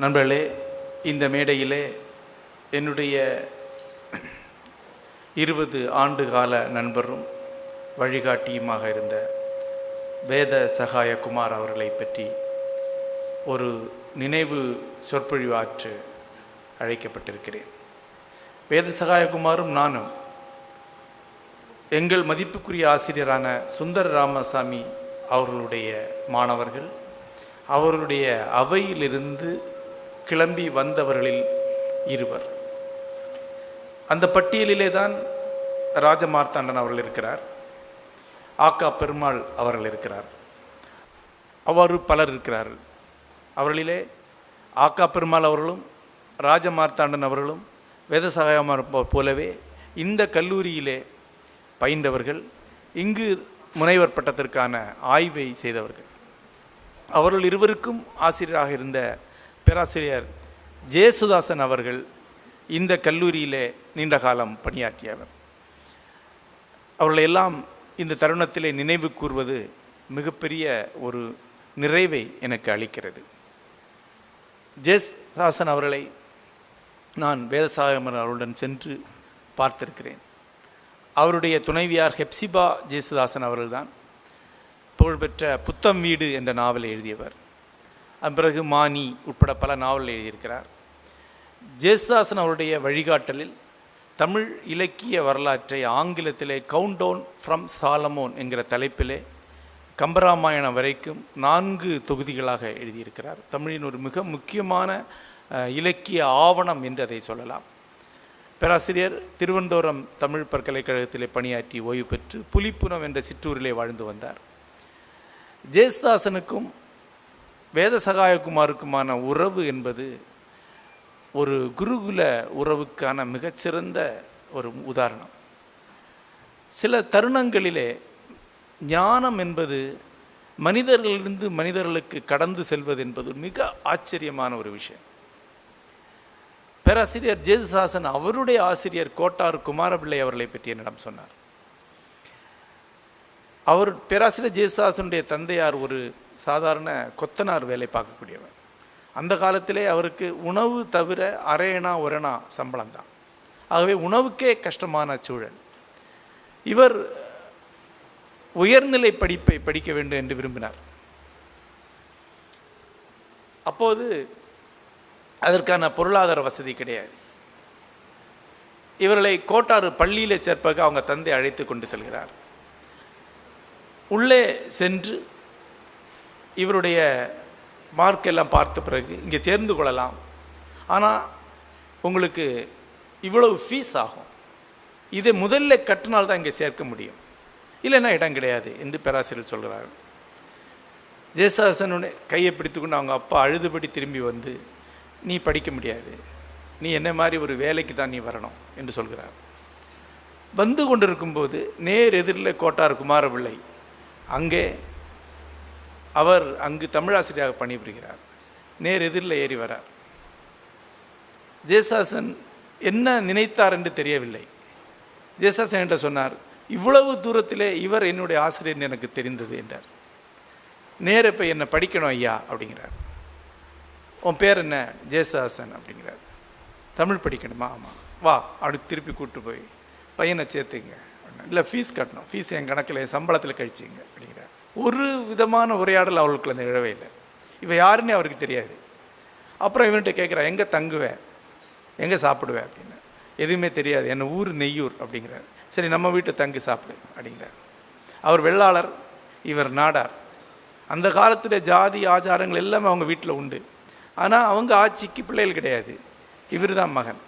நண்பர்களே இந்த மேடையிலே என்னுடைய இருபது ஆண்டு கால நண்பரும் வழிகாட்டியுமாக இருந்த வேத சகாயகுமார் அவர்களை பற்றி ஒரு நினைவு சொற்பொழிவாற்று அழைக்கப்பட்டிருக்கிறேன். வேத சகாயகுமாரும் நானும் எங்கள் மதிப்புக்குரிய ஆசிரியரான சுந்தர ராமசாமி அவர்களுடைய மாணவர்கள் அவர்களுடைய அவையிலிருந்து கிளம்பி வந்தவர்களில் இருவர். அந்த பட்டியலிலே தான் ராஜமார்த்தாண்டன் அவர்கள் இருக்கிறார். ஆக்கா பெருமாள் அவர்கள் இருக்கிறார். அவ்வாறு பலர் இருக்கிறார்கள். அவர்களிலே ஆக்கா பெருமாள் அவர்களும் ராஜமார்த்தாண்டன் அவர்களும் வேதசகாயமார் போலவே இந்த கல்லூரியிலே பயின்றவர்கள் இங்கு முனைவர் பட்டத்திற்கான ஆய்வை செய்தவர்கள். அவர்கள் இருவருக்கும் ஆசிரியராக இருந்த பேராசிரியர் ஜேசுதாசன் அவர்கள் இந்த கல்லூரியிலே நீண்ட காலம் பணியாற்றியவர். அவர்களை எல்லாம் இந்த தருணத்திலே நினைவு கூர்வது மிகப்பெரிய ஒரு நிறைவை எனக்கு அளிக்கிறது. ஜேசுதாசன் அவர்களை நான் வேதசாயமர் அவருடன் சென்று பார்த்திருக்கிறேன். அவருடைய துணைவியார் ஹெப்சிபா ஜேசுதாசன் அவர்கள்தான் புகழ்பெற்ற புத்தம் வீடு என்ற நாவலை எழுதியவர். பிறகு மானி உட்பட பல நாவல் எழுதியிருக்கிறார். ஜேசுதாசன் அவருடைய வழிகாட்டலில் தமிழ் இலக்கிய வரலாற்றை ஆங்கிலத்திலே கவுண்டவுன் ஃப்ரம் சாலமோன் என்கிற தலைப்பிலே கம்பராமாயணம் வரைக்கும் நான்கு தொகுதிகளாக எழுதியிருக்கிறார். தமிழின் ஒரு மிக முக்கியமான இலக்கிய ஆவணம் என்று அதை சொல்லலாம். பேராசிரியர் திருவனந்தபுரம் தமிழ் பல்கலைக்கழகத்திலே பணியாற்றி ஓய்வு பெற்று புலிப்புனம் என்ற சிற்றூரிலே வாழ்ந்து வந்தார். ஜேசுதாசனுக்கும் வேதசகாயகுமாருக்குமான உறவு என்பது ஒரு குருகுல உறவுக்கான மிகச்சிறந்த ஒரு உதாரணம். சில தருணங்களிலே ஞானம் என்பது மனிதர்களிலிருந்து மனிதர்களுக்கு கடந்து செல்வது என்பது மிக ஆச்சரியமான ஒரு விஷயம். பேராசிரியர் ஜேதுசாசன் அவருடைய ஆசிரியர் கோட்டார் குமாரபிள்ளை அவர்களை பற்றி என்னிடம் சொன்னார். அவர் பேராசிரியர் ஜேசுதாசனுடைய தந்தையார் ஒரு சாதாரண கொத்தனார் வேலை பார்க்கக்கூடியவர் அந்த காலத்திலே அவருக்கு உணவு தவிர அரையணா ஒரணா சம்பளம் தான் ஆகவே உணவுக்கே கஷ்டமான சூழல். இவர் உயர்நிலை படிப்பை படிக்க வேண்டும் என்று விரும்பினார். அப்போது அதற்கான பொருளாதார வசதி கிடையாது. இவர்களை கோட்டாறு பள்ளியில் சேர்ப்பக அவங்க தந்தை அழைத்து கொண்டு செல்கிறார். உள்ளே சென்று இவருடைய மார்க் எல்லாம் பார்த்த பிறகு இங்கே சேர்ந்து கொள்ளலாம். ஆனால் உங்களுக்கு இவ்வளவு ஃபீஸ் ஆகும். இதை முதல்ல கட்டினால் தான் இங்கே சேர்க்க முடியும். இல்லைன்னா இடம் கிடையாது என்று பேராசிரியர் சொல்கிறார் ஜெயசாசனுடைய கையை பிடித்துக்கொண்டு அவங்க அப்பா அழுதுபடி திரும்பி வந்து நீ படிக்க முடியாது. நீ என்ன மாதிரி ஒரு வேலைக்கு தான் நீ வரணும் என்று சொல்கிறார். வந்து கொண்டிருக்கும்போது நேர் எதிரில் கோட்டார் குமாரபிள்ளை அங்கே அவர் அங்கு தமிழாசிரியராக பணிபுரிகிறார். நேர் எதிரில் ஏறி வரார். ஜெயசாசன் என்ன நினைத்தார் என்று தெரியவில்லை. ஜெயசாசன் என்ற சொன்னார் இவ்வளவு தூரத்திலே இவர் என்னுடைய ஆசிரியர் எனக்கு தெரிந்தது என்றார். நேர இப்போ என்னை படிக்கணும் ஐயா? அப்படிங்கிறார். உன் பேர் என்ன? ஜெயசாசன் அப்படிங்கிறார். தமிழ் படிக்கணுமா? ஆமாம் வா அப்படி திருப்பி கூப்பிட்டு போய் பையனை சேர்த்துங்க. இல்லை ஃபீஸ் கட்டணும். ஃபீஸ் என் கணக்கில் என் சம்பளத்தில் கழிச்சிங்க. அப்படிங்கிறார். ஒரு விதமான உரையாடல் அவர்களுக்கு அந்த இழவே இல்லை. இவள் யாருன்னு அவருக்கு தெரியாது. அப்புறம் இவன்கிட்ட கேட்குறா எங்கே தங்குவேன் எங்கே சாப்பிடுவேன் அப்படின்னு. எதுவுமே தெரியாது. என்ன ஊர் நெய்யூர் அப்படிங்கிறார். சரி நம்ம வீட்டை தங்கி சாப்பிடு அப்படிங்கிறார். அவர் வெள்ளாளர் இவர் நாடார். அந்த காலத்தில் ஜாதி ஆச்சாரங்கள் எல்லாமே அவங்க வீட்டில் உண்டு. ஆனால் அவங்க ஆட்சிக்கு பிள்ளைகள் கிடையாது. இவர் தான் மகன்.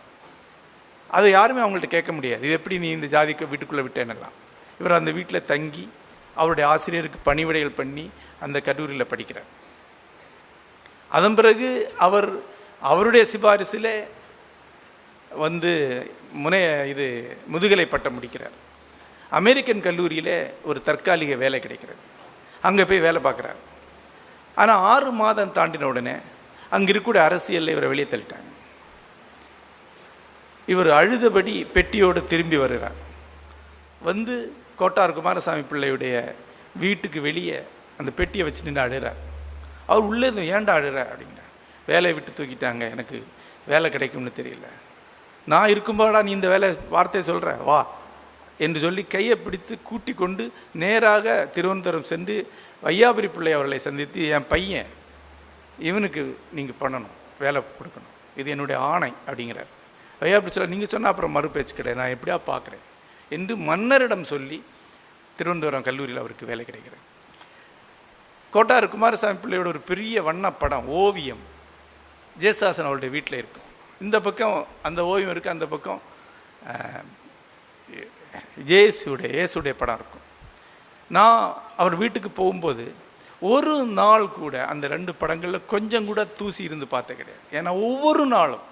அதை யாருமே அவங்கள்ட்ட கேட்க முடியாது. இது எப்படி நீ இந்த ஜாதிக்கு வீட்டுக்குள்ளே விட்டேன்னெல்லாம். இவர் அந்த வீட்டில் தங்கி அவருடைய ஆசிரியருக்கு பணிவிடைகள் பண்ணி அந்த கல்லூரியில் படிக்கிறார். அதன் பிறகு அவர் அவருடைய சிபாரிசில் வந்து முனைய இது முதுகலை பட்டம் முடிக்கிறார். அமெரிக்கன் கல்லூரியில் ஒரு தற்காலிக வேலை கிடைக்கிறது. அங்கே போய் வேலை பார்க்குறார். ஆனால் ஆறு மாதம் தாண்டின உடனே அங்கே இருக்கக்கூடிய அரசியலில் இவரை வெளியே தள்ளிட்டாங்க. இவர் அழுதபடி பெட்டியோடு திரும்பி வருகிறார். வந்து கோட்டார் குமாரசாமி பிள்ளையுடைய வீட்டுக்கு வெளியே அந்த பெட்டியை வச்சு நின்று அழுகிறார் அவர் உள்ளே இருந்து ஏன்டா அழுற அப்படிங்கிற வேலையை விட்டு தூக்கிட்டாங்க எனக்கு வேலை கிடைக்கும்னு தெரியல. நான் இருக்கும்போடா நீ இந்த வேலை வார்த்தையை சொல்கிற வா என்று சொல்லி கையை பிடித்து கூட்டி கொண்டு நேராக திருவனந்தபுரம் சென்று வையாபுரி பிள்ளை அவர்களை சந்தித்து என் பையன் இவனுக்கு நீங்கள் பண்ணணும் வேலை கொடுக்கணும். இது என்னுடைய ஆணை அப்படிங்கிறார். வையாபுரி சொல்ல நீங்கள் சொன்னால் அப்புறம் மறுபேச்சு கிடையாது நான் எப்படியா பார்க்குறேன்? என்று மன்னரிடம் சொல்லி திருவனந்தபுரம் கல்லூரியில் அவருக்கு வேலை கிடைக்கிறது. கோட்டார் குமாரசாமி பிள்ளையோட ஒரு பெரிய வண்ணப்படம் ஓவியம் ஜெயசாசன் அவருடைய வீட்டில் இருக்கும். இந்த பக்கம் அந்த ஓவியம் இருக்குது அந்த பக்கம் ஜேசுடைய இயேசுடைய படம் இருக்கும். நான் அவர் வீட்டுக்கு போகும்போது ஒரு நாள் கூட அந்த ரெண்டு படங்களில் கொஞ்சம் கூட தூசி இருந்து பார்த்த கிடையாது. ஏன்னா ஒவ்வொரு நாளும்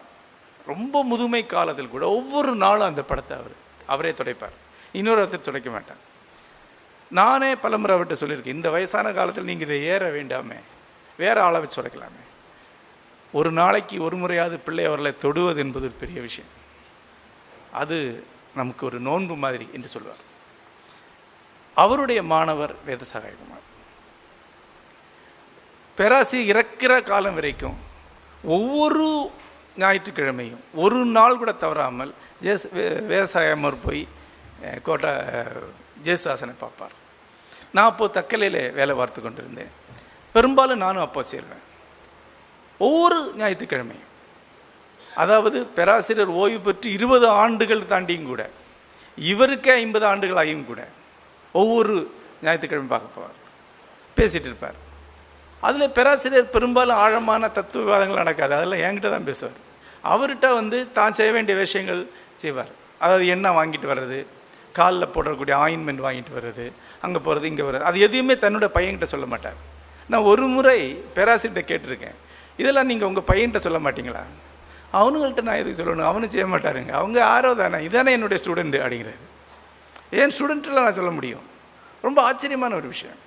ரொம்ப முதுமை காலத்தில் கூட ஒவ்வொரு நாளும் அந்த படத்தை அவர் அவரே துடைப்பார். இன்னொரு ஒருத்தர் துடைக்க மாட்டார். நானே பலமுறை அவர்கிட்ட சொல்லியிருக்கேன் இந்த வயசான காலத்தில் நீங்கள் இதை ஏற வேண்டாமே வேறு ஆளை வச்சு உடைக்கலாமே. ஒரு நாளைக்கு ஒரு முறையாவது பிள்ளை அவர்களை தொடுவது என்பது ஒரு பெரிய விஷயம். அது நமக்கு ஒரு நோன்பு மாதிரி என்று சொல்வார். அவருடைய மாணவர் வேதசகாயகுமார். பெராசி இறக்கிற காலம் வரைக்கும் ஒவ்வொரு ஞாயிற்றுக்கிழமையும் ஒரு நாள் கூட தவறாமல் ஜெஸ் வேதசாயமர் போய் கோட்டை கோட்டா ஜேசுதாசனை பார்ப்பார். நான் அப்போது தக்கலையில் வேலை பார்த்து கொண்டிருந்தேன். பெரும்பாலும் நானும் அப்போ சேர்வேன். ஒவ்வொரு ஞாயிற்றுக்கிழமையும் அதாவது பேராசிரியர் ஓய்வு பெற்று இருபது ஆண்டுகள் தாண்டியும் கூட இவருக்கே ஐம்பது ஆண்டுகள் ஆகியும் கூட ஒவ்வொரு ஞாயிற்றுக்கிழமை பார்க்க போவார். பேசிகிட்டு இருப்பார். அதில் பேராசிரியர் பெரும்பாலும் ஆழமான தத்துவ விவாதங்கள் நடக்காது. அதெல்லாம் என்கிட்ட தான் பேசுவார். அவர்கிட்ட வந்து தான் செய்ய வேண்டிய விஷயங்கள் செய்வார். அதாவது என்ன வாங்கிட்டு வர்றது காலில் போடக்கூடிய ஆயின்மெண்ட் வாங்கிட்டு வர்றது அங்கே போகிறது இங்கே வர்றது. அது எதையுமே தன்னோட பையன்கிட்ட சொல்ல மாட்டார். நான் ஒரு முறை பேராசிரியர்கிட்ட கேட்டிருக்கேன். இதெல்லாம் நீங்கள் உங்கள் பையன்கிட்ட சொல்ல மாட்டீங்களா? அவனுங்கள்ட்ட நான் எதுக்கு சொல்லணும்? அவனும் செய்ய மாட்டாருங்க. அவங்க ஆரோ தானே. இதானே என்னுடைய ஸ்டூடெண்ட் அப்படிங்கிறது ஏன் ஸ்டூடெண்ட்டில் நான் சொல்ல முடியும்? ரொம்ப ஆச்சரியமான ஒரு விஷயம்.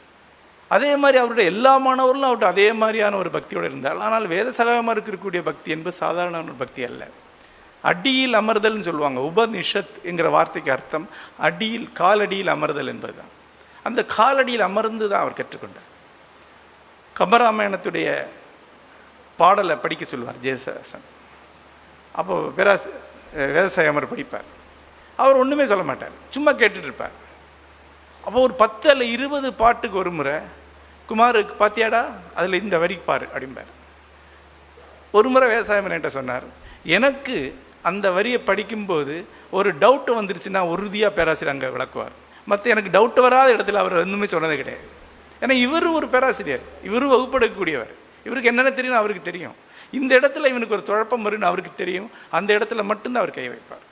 அதே மாதிரி அவருடைய எல்லா மாணவர்களும் அவர்கிட்ட அதே மாதிரியான ஒரு பக்தியோடு இருந்தார் ஆனால் வேத சகாயமாக இருக்கக்கூடிய பக்தி என்பது சாதாரண ஒரு பக்தி அல்ல. அடியில் அமர்தல்னு சொல்லுவாங்க. உபனிஷத் என்கிற வார்த்தைக்கு அர்த்தம் அடியில் காலடியில் அமர்தல் என்பதுதான். அந்த காலடியில் அமர்ந்து தான் அவர் கற்றுக்கொண்டார். கம்பராமாயணத்துடைய பாடலை படிக்க சொல்லுவார் ஜெயசாசன் அப்போ பேராச வேதசாயமர் படிப்பார். அவர் ஒன்றுமே சொல்ல மாட்டார். சும்மா கேட்டுட்டு இருப்பார். அப்போ ஒரு பத்து அல்ல இருபது பாட்டுக்கு ஒரு முறை குமாருக்கு பார்த்தியாடா அதில் இந்த வரி பாரு அப்படிம்பார். ஒரு முறை விவசாயம் என்கிட்ட சொன்னார் எனக்கு அந்த வரியை படிக்கும்போது ஒரு டவுட் வந்துருச்சுன்னா உறுதியாக பேராசிரியர் அங்கே விளக்குவார். மற்ற எனக்கு டவுட் வராத இடத்துல அவர் ஒன்றுமே சொன்னதே கிடையாது. ஏன்னா இவர் ஒரு பேராசிரியர். இவர் வகுப்பெடுக்கக்கூடியவர். இவருக்கு என்னென்ன தெரியும் அவருக்கு தெரியும். இந்த இடத்துல இவனுக்கு ஒரு குழப்பம் வரும்னு அவருக்கு தெரியும். அந்த இடத்துல மட்டும்தான் அவர் கை வைப்பார்.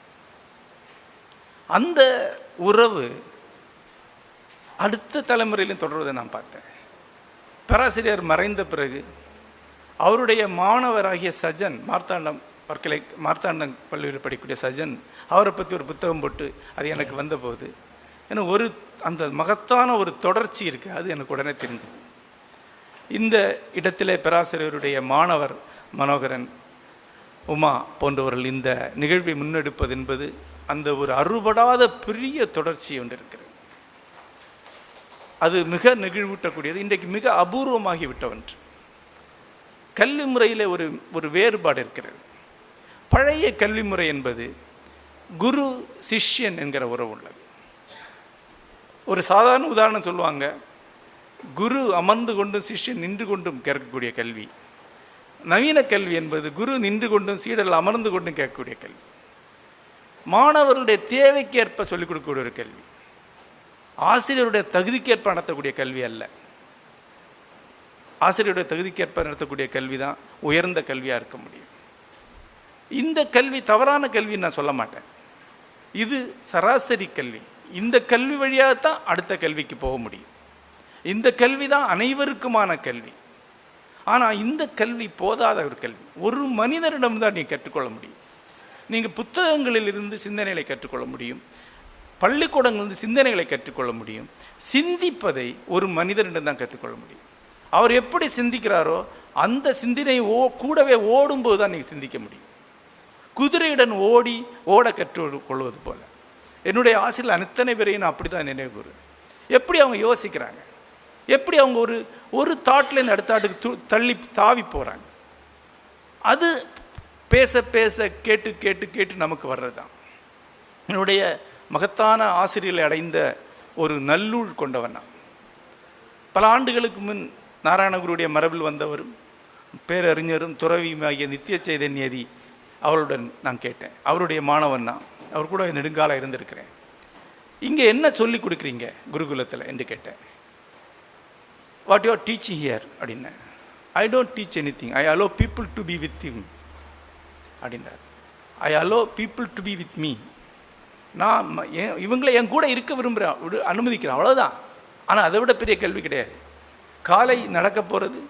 அந்த உறவு அடுத்த தலைமுறையிலும் தொடர்வதை நான் பார்த்தேன். பேராசிரியர் மறைந்த பிறகு அவருடைய மாணவராகிய சஜன் மார்த்தாண்டம் பற்கலை மார்த்தாண்டம் பள்ளியில் படிக்கக்கூடிய சஜன் அவரை பற்றி ஒரு புத்தகம் போட்டு அது எனக்கு வந்தபோது ஏன்னா ஒரு அந்த மகத்தான ஒரு தொடர்ச்சி இருக்குது அது எனக்கு உடனே தெரிஞ்சது. இந்த இடத்திலே பேராசிரியருடைய மாணவர் மனோகரன் உமா போன்றவர்கள் இந்த நிகழ்வை முன்னெடுப்பது என்பது அந்த ஒரு அறுபடாத பெரிய தொடர்ச்சி ஒன்று இருக்கிறது. அது மிக நெகிழ்வூட்டக்கூடியது இன்றைக்கு மிக அபூர்வமாகி விட்ட ஒன்று. கல்வி முறையில் ஒரு ஒரு வேறுபாடு இருக்கிறது. பழைய கல்வி முறை என்பது குரு சிஷ்யன் என்கிற உறவு உள்ளது. ஒரு சாதாரண உதாரணம் சொல்லுவாங்க குரு அமர்ந்து கொண்டும் சிஷ்யன் நின்று கொண்டும் கேட்கக்கூடிய கல்வி. நவீன கல்வி என்பது குரு நின்று கொண்டும் சீடல் அமர்ந்து கொண்டும் கேட்கக்கூடிய கல்வி. மாணவருடைய தேவைக்கேற்ப சொல்லிக் கொடுக்கக்கூடிய ஒரு கல்வி. ஆசிரியருடைய தகுதிக்கேற்ப நடத்தக்கூடிய கல்வி அல்ல. ஆசிரியருடைய தகுதிக்கேற்ப நடத்தக்கூடிய கல்வி தான் உயர்ந்த கல்வியாக இருக்க முடியும். இந்த கல்வி தவறான கல்வின்னு நான் சொல்ல மாட்டேன். இது சராசரி கல்வி. இந்த கல்வி வழியாக தான் அடுத்த கல்விக்கு போக முடியும். இந்த கல்வி தான் அனைவருக்குமான கல்வி. ஆனால் இந்த கல்வி போதாத ஒரு கல்வி. ஒரு மனிதரிடம் தான் நீங்கள் கற்றுக்கொள்ள முடியும். நீங்கள் புத்தகங்களிலிருந்து சிந்தனைகளை கற்றுக்கொள்ள முடியும். பள்ளிக்கூடங்களிலிருந்து சிந்தனைகளை கற்றுக்கொள்ள முடியும். சிந்திப்பதை ஒரு மனிதரிடம் தான் கற்றுக்கொள்ள முடியும். அவர் எப்படி சிந்திக்கிறாரோ அந்த சிந்தனை ஓ கூடவே ஓடும்போது தான் நீங்கள் சிந்திக்க முடியும். குதிரையுடன் ஓடி ஓட கற்று கொள்வது போல. என்னுடைய ஆசையில் அத்தனை பேரையும் நான் அப்படி தான் நினைவு கூறுவேன். எப்படி அவங்க யோசிக்கிறாங்க? எப்படி அவங்க ஒரு ஒரு தாட்லேருந்து அடுத்த ஆட்டுக்கு து தள்ளி தாவி போகிறாங்க அது பேச பேச கேட்டு கேட்டு கேட்டு நமக்கு வர்றது தான் என்னுடைய மகத்தான ஆசிரியர்களை அடைந்த ஒரு நல்லூழ் கொண்டவன் நான். பல ஆண்டுகளுக்கு முன் நாராயணகுருடைய மரபில் வந்தவரும் பேரறிஞரும் துறவியுமாகிய நித்திய சைதன்யதி அவருடன் நான் கேட்டேன். அவருடைய மாணவன் தான் அவர் கூட நெடுங்காலம் இருந்திருக்கிறேன். இங்கே என்ன சொல்லி கொடுக்குறீங்க குருகுலத்தில் என்று கேட்டேன். வாட் யூஆர் டீச்சிங் ஹியர் அப்படின்னேன். I don't teach anything I allow people to be with you அப்படின்றார் I allow people to be with me நான் என் இவங்களை என் கூட இருக்க விரும்புகிறேன் விடு- அனுமதிக்கிறேன். அவ்வளோதான் ஆனால் அதை விட பெரிய கேள்வி கிடையாது. காலை நடக்க போகிறது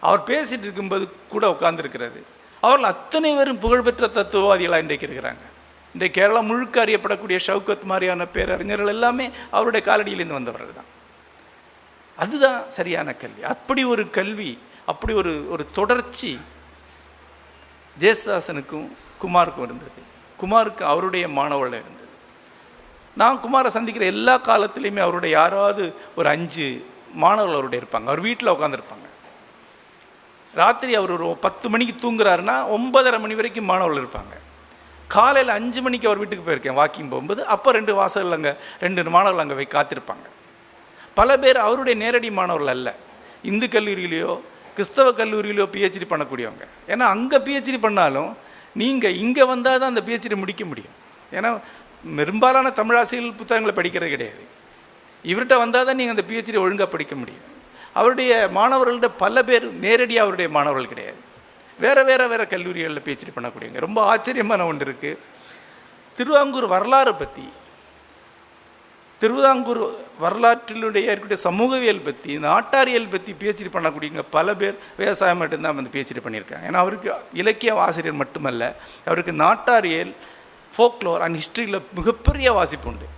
அவர் பேசிகிட்டு இருக்கும்போது கூட உட்காந்துருக்கிறது அவர்கள் அத்தனை பேரும் புகழ்பெற்ற தத்துவவாதிகளாக இன்றைக்கு இருக்கிறாங்க. இன்றைக்கு கேரளா முழுக்க அறியப்படக்கூடிய ஷவுக்கத் மாதிரியான பேரறிஞர்கள் எல்லாமே அவருடைய காலடியிலேருந்து வந்தவர்கள் தான். அதுதான் சரியான கல்வி. அப்படி ஒரு கல்வி அப்படி ஒரு ஒரு தொடர்ச்சி ஜெயசுதாசனுக்கும் குமாருக்கும் இருந்தது. குமாருக்கு அவருடைய மாணவர்கள் இருந்தது. நான் குமாரை சந்திக்கிற எல்லா காலத்துலேயுமே அவருடைய யாராவது ஒரு அஞ்சு மாணவர்கள் அவருடைய இருப்பாங்க. அவர் வீட்டில் உட்காந்துருப்பாங்க ராத்திரி அவர் ஒரு பத்து மணிக்கு தூங்குறாருன்னா ஒன்பதரை மணி வரைக்கும் மாணவர்கள் இருப்பாங்க. காலையில் அஞ்சு மணிக்கு அவர் வீட்டுக்கு போயிருக்கேன் வாக்கிங் போகும்போது. அப்போ ரெண்டு வாசல் அங்கே ரெண்டு மாணவர்கள் அங்கே போய் காத்திருப்பாங்க. பல பேர் அவருடைய நேரடி மாணவர்கள் அல்ல. இந்து கல்லூரியிலையோ கிறிஸ்தவ கல்லூரியிலையோ பிஹெச்டி பண்ணக்கூடியவங்க. ஏன்னா அங்கே பிஹெச்டி பண்ணாலும் நீங்கள் இங்கே வந்தால் தான் அந்த பிஹெச்டி முடிக்க முடியும். ஏன்னா பெரும்பாலான தமிழாசிரியர்கள் புத்தகங்களை படிக்கிறது கிடையாது. இவர்கிட்ட வந்தால் தான் நீங்கள் அந்த பிஹெச்டி ஒழுங்காக படிக்க முடியும். அவருடைய மாணவர்கள்ட்ட பல பேர் நேரடியாக அவருடைய மாணவர்கள் கிடையாது. வேறு வேறு வேறு கல்லூரிகளில் பிஹெச்டி பண்ணக்கூடியவங்க. ரொம்ப ஆச்சரியமான ஒன்று இருக்குது திருவாங்கூர் வரலாறை பற்றி திருவிதாங்கூர் வரலாற்றிலுடைய இருக்கக்கூடிய சமூகவியல் பற்றி நாட்டாரியல் பற்றி பிஹெச்டி பண்ணக்கூடியவங்க பல பேர் விவசாயம் மட்டும்தான் வந்து பிஹெச்டி பண்ணியிருக்காங்க. ஏன்னா அவருக்கு இலக்கிய ஆசிரியர் மட்டுமல்ல அவருக்கு நாட்டாரியல் ஃபோக்லோர் அண்ட் ஹிஸ்ட்ரியில் மிகப்பெரிய வாசிப்பு உண்டு.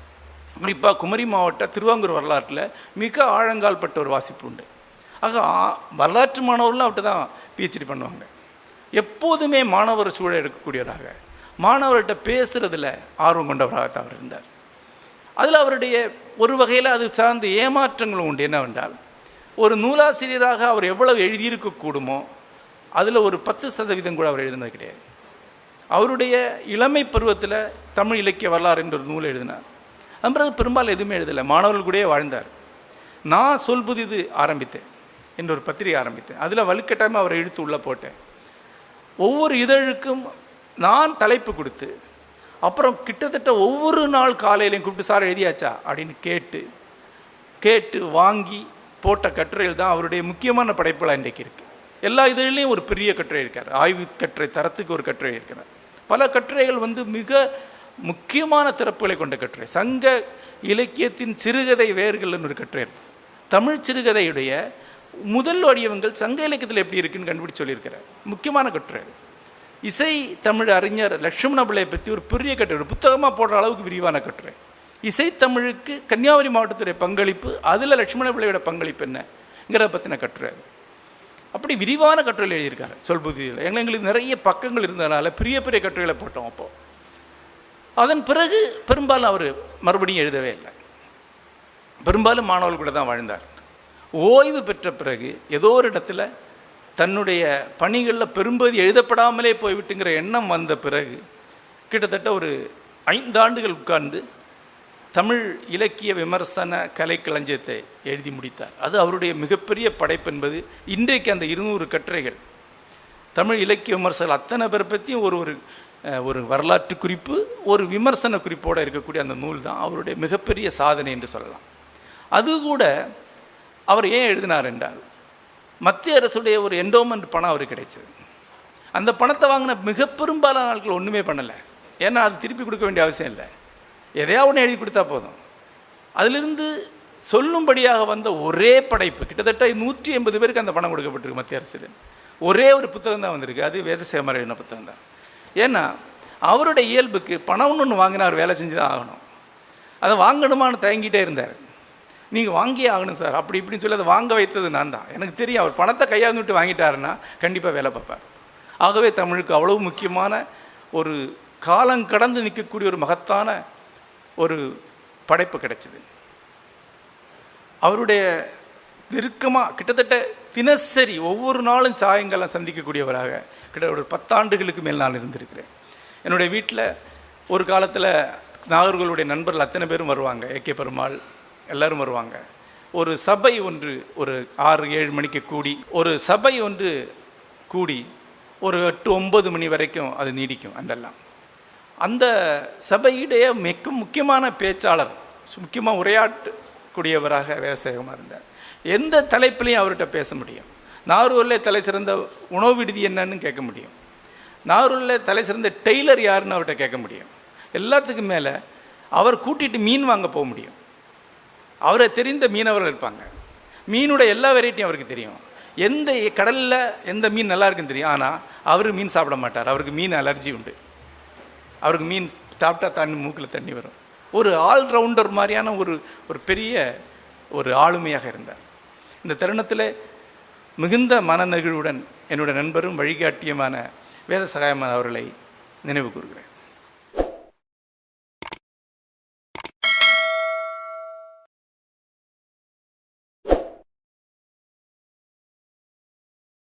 குறிப்பாக குமரி மாவட்ட திருவாங்கூர் வரலாற்றில் மிக ஆழங்கால் பட்ட ஒரு வாசிப்பு உண்டு ஆக ஆ- வரலாற்று மாணவர்களும் அவர்கிட்ட தான் பிஹெச்டி பண்ணுவாங்க. எப்போதுமே மாணவர் சூழல் எடுக்கக்கூடியவராக. மாணவர்கள்ட்ட பேசுகிறதுல ஆர்வம் கொண்டவராக அவர் இருந்தார். அதில் அவருடைய ஒரு வகையில் அது சார்ந்த ஏமாற்றங்களும் உண்டு. என்னவென்றால் ஒரு நூலாசிரியராக அவர் எவ்வளவு எழுதியிருக்க கூடுமோ அதில் ஒரு பத்து சதவீதம் கூட அவர் எழுதினது கிடையாது. அவருடைய இளமை பருவத்தில் தமிழ் இலக்கிய வரலாறு என்ற ஒரு நூல் எழுதினார். பிறகு பெரும்பாலும் எதுவுமே எழுதலை. மாணவர்கள் கூடயே வாழ்ந்தார். நான் சொல்புதிது ஆரம்பித்தேன் என்ற ஒரு பத்திரிகை ஆரம்பித்தேன். அதில் வலுக்கட்டாயமாக அவரை இழுத்து உள்ளே போட்டேன். ஒவ்வொரு இதழுக்கும் நான் தலைப்பு கொடுத்து அப்புறம் கிட்டத்தட்ட ஒவ்வொரு நாள் காலையிலையும் கூப்பிட்டு சார் எழுதியாச்சா? அப்படின்னு கேட்டு கேட்டு வாங்கி போட்ட கட்டுரைகள் தான் அவருடைய முக்கியமான படைப்புகளாக இன்றைக்கு இருக்குது எல்லா இதழிலையும் ஒரு பெரிய கட்டுரை இருக்கார். ஆய்வு கட்டுரை தரத்துக்கு ஒரு கட்டுரை இருக்கிறார். பல கட்டுரைகள் வந்து மிக முக்கியமான திறப்புகளை கொண்ட கட்டுரை. சங்க இலக்கியத்தின் சிறுகதை வேர்கள்னு ஒரு கட்டுரை தமிழ் சிறுகதையுடைய முதல் வடிவங்கள் சங்க இலக்கியத்தில் எப்படி இருக்குன்னு கண்டுபிடிச்சு சொல்லியிருக்கிறார். முக்கியமான கட்டுரை. இசை தமிழ் அறிஞர் லட்சுமண பிள்ளையை பற்றி ஒரு பெரிய கட்டுரை புத்தகமாக போடுற அளவுக்கு விரிவான கட்டுரை. இசைத்தமிழுக்கு கன்னியாகுமரி மாவட்டத்துடைய பங்களிப்பு அதில் லட்சுமண பிள்ளையோட பங்களிப்பு என்னங்கிறத பற்றின கட்டுரை. அப்படி விரிவான கட்டுரைகள் எழுதியிருக்காரு. சொல்புதியில். எங்களுக்கு நிறைய பக்கங்கள் இருந்ததுனால பெரிய பெரிய கட்டுரைகளை போட்டோம் அப்போது அதன் பிறகு பெரும்பாலும் அவர் மறுபடியும் எழுதவே இல்லை. பெரும்பாலும் மாணவர்கள் கூட தான் வாழ்ந்தார். ஓய்வு பெற்ற பிறகு ஏதோ ஒரு இடத்துல தன்னுடைய பணிகளில் பெரும்பகுதி எழுதப்படாமலே போய்விட்டுங்கிற எண்ணம் வந்த பிறகு கிட்டத்தட்ட ஒரு ஐந்து ஆண்டுகள் உட்கார்ந்து தமிழ் இலக்கிய விமர்சன கலைக்களஞ்சியத்தை எழுதி முடித்தார். அது அவருடைய மிகப்பெரிய படைப்பு என்பது இன்றைக்கு அந்த இருநூறு கட்டுரைகள். தமிழ் இலக்கிய விமர்சகர்கள் அத்தனை பேரை பற்றியும் ஒரு ஒரு ஒரு வரலாற்று குறிப்பு ஒரு விமர்சன குறிப்போடு இருக்கக்கூடிய அந்த நூல் தான் அவருடைய மிகப்பெரிய சாதனை என்று சொல்லலாம். அது கூட அவர் ஏன் எழுதினார் என்றால் மத்திய அரசுடைய ஒரு என்டோமெண்ட் பணம் அவருக்கு கிடைச்சது. அந்த பணத்தை வாங்கின மிக பெரும்பாலான ஆட்கள் ஒன்றுமே பண்ணலை. ஏன்னா அது திருப்பி கொடுக்க வேண்டிய அவசியம் இல்லை. எதையா ஒன்று எழுதி கொடுத்தா போதும். அதிலிருந்து சொல்லும்படியாக வந்த ஒரே படைப்பு கிட்டத்தட்ட நூற்றி எண்பது பேருக்கு அந்த பணம் கொடுக்கப்பட்டிருக்கு மத்திய அரசு ஒரே ஒரு புத்தகம் தான் வந்திருக்கு. அது வேதசேமர் எழுதின புத்தகம் தான். ஏன்னா அவருடைய இயல்புக்கு பணம் ஒன்று வாங்கினா அவர் வேலை செஞ்சு தான் ஆகணும். அதை வாங்கணுமான்னு தயங்கிட்டே இருந்தார். நீங்கள் வாங்கியே ஆகணும் சார். அப்படி இப்படின்னு சொல்லி அதை வாங்க வைத்தது நான் தான். எனக்கு தெரியும் அவர் பணத்தை கையாந்து விட்டு வாங்கிட்டாருன்னா கண்டிப்பாக வேலை பார்ப்பார். ஆகவே தமிழுக்கு அவ்வளவு முக்கியமான ஒரு காலம் கடந்து நிற்கக்கூடிய ஒரு மகத்தான ஒரு படைப்பு கிடைச்சிது. அவருடைய நெருக்கமாக கிட்டத்தட்ட தினசரி ஒவ்வொரு நாளும் சாயங்காலம் சந்திக்கக்கூடியவராக கிட்ட ஒரு பத்தாண்டுகளுக்கு மேல் நான் இருந்திருக்கிறேன். என்னுடைய வீட்டில் ஒரு காலத்தில் நாகர்களுடைய நண்பர்கள் அத்தனை பேரும் வருவாங்க. ஏகே பெருமாள் எல்லோரும் வருவாங்க. ஒரு சபை ஒன்று ஒரு ஆறு ஏழு மணிக்கு கூடி ஒரு சபை ஒன்று கூடி ஒரு எட்டு ஒன்பது மணி வரைக்கும் அது நீடிக்கும் அன்றெல்லாம் அந்த சபையுடைய மிக முக்கியமான பேச்சாளர் முக்கியமாக உரையாற்றக்கூடியவராக வேசகமாக இருந்தார். எந்த தலைப்பிலையும் அவர்கிட்ட பேச முடியும். நாகூரில் தலை சிறந்த உணவு விடுதி என்னன்னு கேட்க முடியும். நாகூரில் தலை சிறந்த டெய்லர் யாருன்னு அவர்கிட்ட கேட்க முடியும். எல்லாத்துக்கும் மேலே அவர் கூட்டிட்டு மீன் வாங்க போக முடியும். அவரை தெரிந்த மீனவர்கள் இருப்பாங்க. மீனோட எல்லா வெரைட்டியும் அவருக்கு தெரியும். எந்த கடலில் எந்த மீன் நல்லா இருக்குன்னு தெரியும். ஆனால் அவர் மீன் சாப்பிட மாட்டார். அவருக்கு மீன் அலர்ஜி உண்டு. அவருக்கு மீன் சாப்பிட்டா தண்ணி மூக்கில் தண்ணி வரும். ஒரு ஆல்ரவுண்டர் மாதிரியான ஒரு ஒரு பெரிய ஒரு ஆளுமையாக இருந்தார். இந்த தருணத்தில் மிகுந்த மனநெகிழ்வுடன் என்னுடைய நண்பரும் வழிகாட்டியமான வேத சகாயமான அவர்களை நினைவு கூறுகிறேன்.